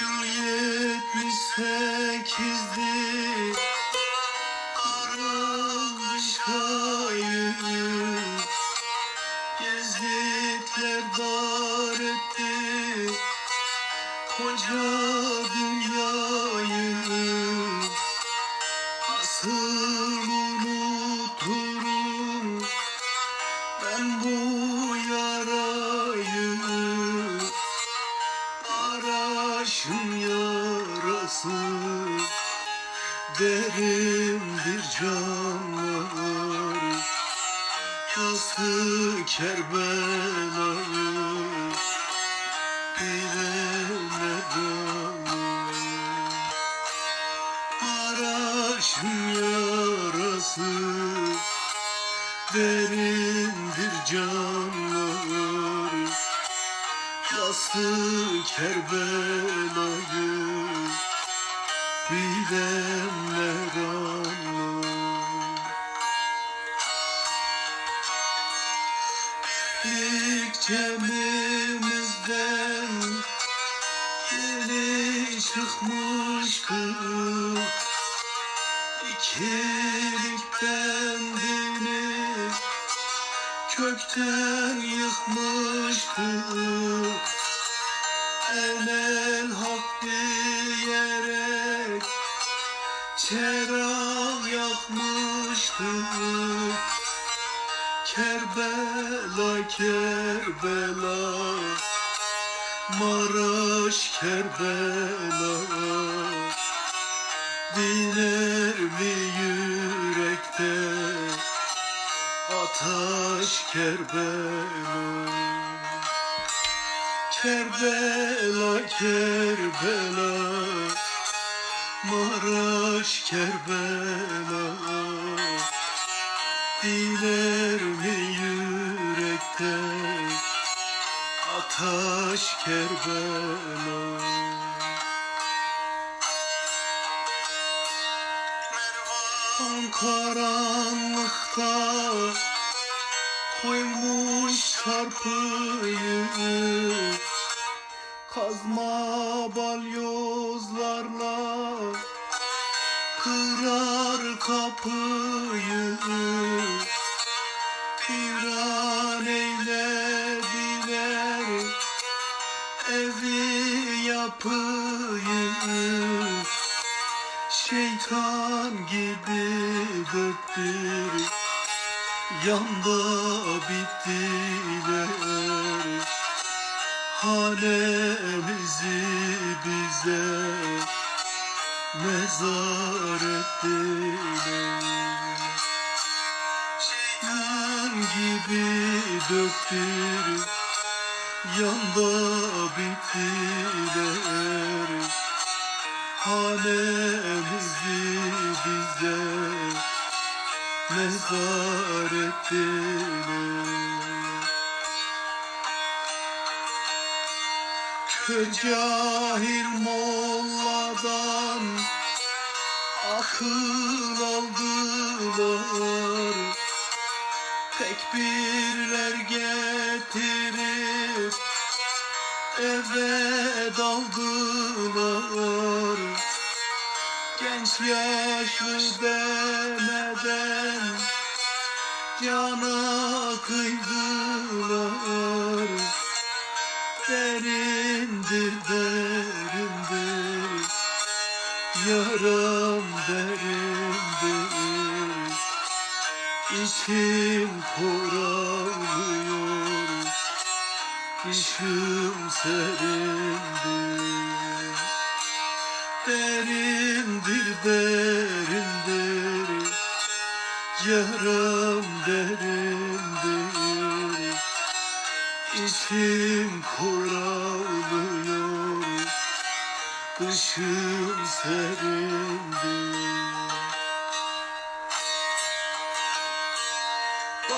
Yetmiş sekizdi Karanmış ayı Gezdikler dar etti Koca dünyayı Nasıl Kerbela'yı Bilenler canlar Maraş'ın yarası Derindir canlar Yası Kerbela'yı bilenler cemimizden yeni çıkmıştık İkilikten birini kökten yıkmıştık El el hak diyerek Çerağ yakmıştık Kerbela Kerbela. Maraş Kerbela. Diner mi yürekte? Ataş Kerbela. Kerbela Kerbela. Maraş Kerbela. Diner Ataş Kerbela An karanlıkta koymuş çarpıyı. Kazma balyozlarla kırar kapıyı Şeytan gibi döktür Yanda bittiler. Hanemizi bize mezar ettiler. Şeytan gibi döktür Yanda bittiler Hanemizi bize mezar ettiler. Kör cahil molladan akıl aldılar Tekbirler getirip eve daldılar. Genç yaşlı demeden cana kıydılar. Derindir derindir Yaram derindir İçim koralıyor Dişim serindir. Derindir derindir Yaram derindir. İçim koralıyor Dışım serindir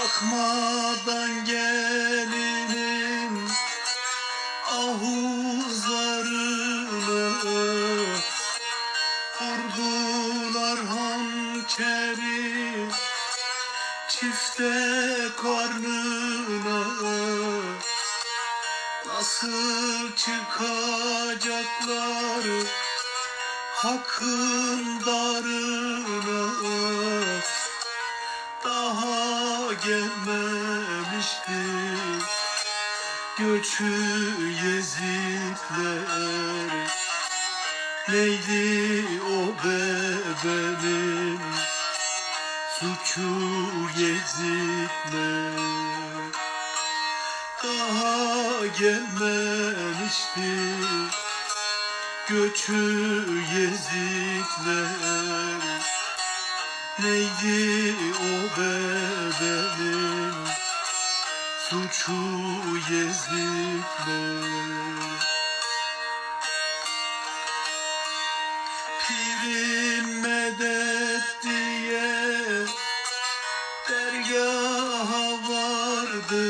Bakmadan gelinin ahuzlarına Vurdular hançeri çifte karnına. Nasıl çıkacaklar Hakkın darına gelmemişti Göçü Yezidler Neydi o bebenin suçu Yezidler Daha gelmemişti göçü Yezidler Neydi o bebenin suçu Yezidler Pirim medet diye dergaha vardı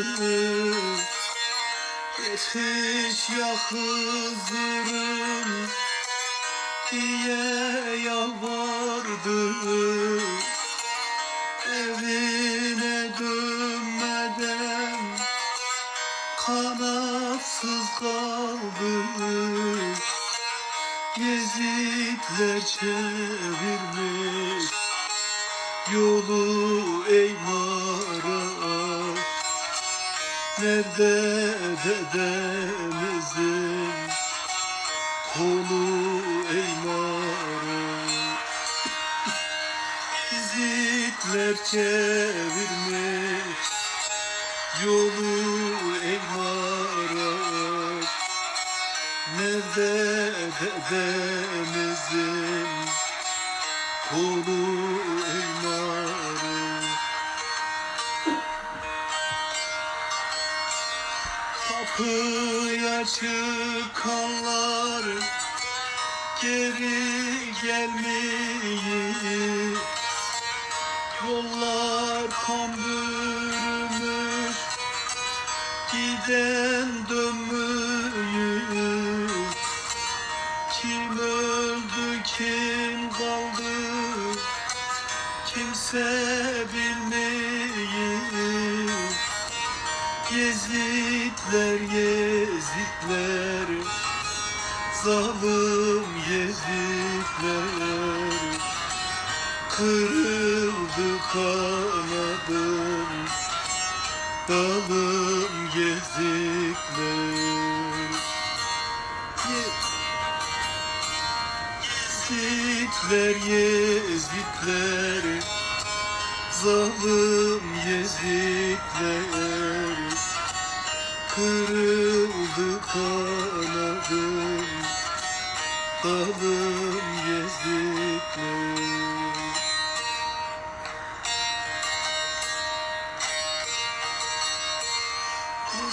Yetiş ya Hızır'ım diye yalvardı. Evine dönmeden kanatsız kaldı. Yezidler çevirmiş yolu ey Maraş Nerede dedemizin kolu ey Maraş Yezidler çevirmiş yolu ey Maraş Nerede dedemizin kolu elmarı Kapıya çıkanlar geri gelmeyi. Yollar kan bürümüş giden dönmüyor kim öldü kim kaldı kimse bilmiyor Yezidler yezidler zalim yezidler Kırıldı kanadım. Dalım yezidler Ye- Yezidler yezidler Zalim yezidler Kırıldı kanadım Dalım yezidler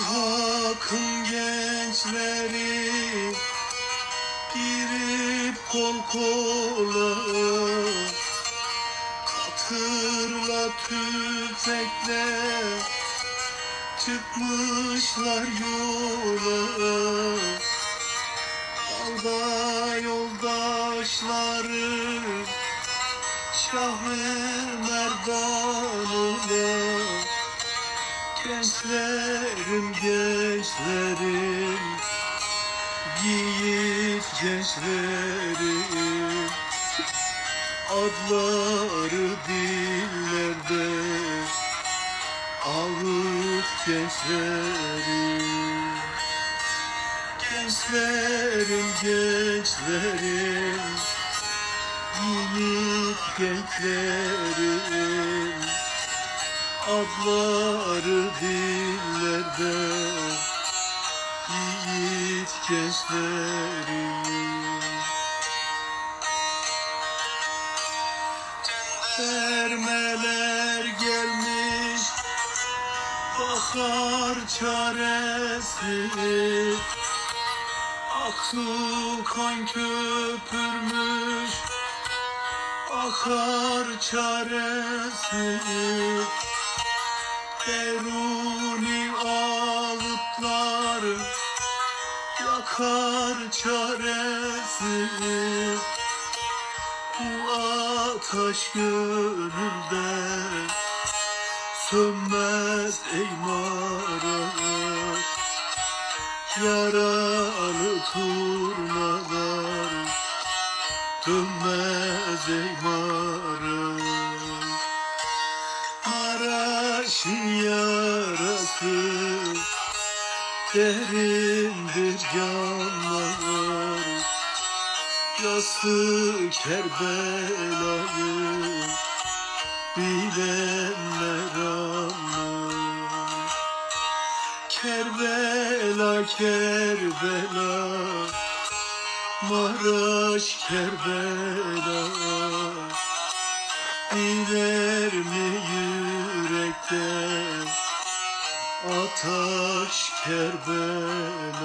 Hakın gençleri girip kol kola Katırla tüfekle çıkmışlar yola. Dağda yoldaşları Şah Merdan'ına Gençlerim gençlerim Yiğit gençlerim. Adları dillerde Ağıt gençlerim Gençlerim gençlerim Yiğit gençlerim Adları dillerde Yiğit gençlerim Bakar çaresi. Aksu kan köpürmüş. Akar çaresi. Deruni ağıtlar Yakar çaresiz Bu ateş gönülde Sönmez ey maraş Yaralı turnalar dönmez ey Maraş Maraş'ın yarası. Derindir canlar Yası Kerbela'yı bilenler anlar. Kerbela Kerbela. Maraş Kerbela. Diner mi yürekte? Ataş Kerbela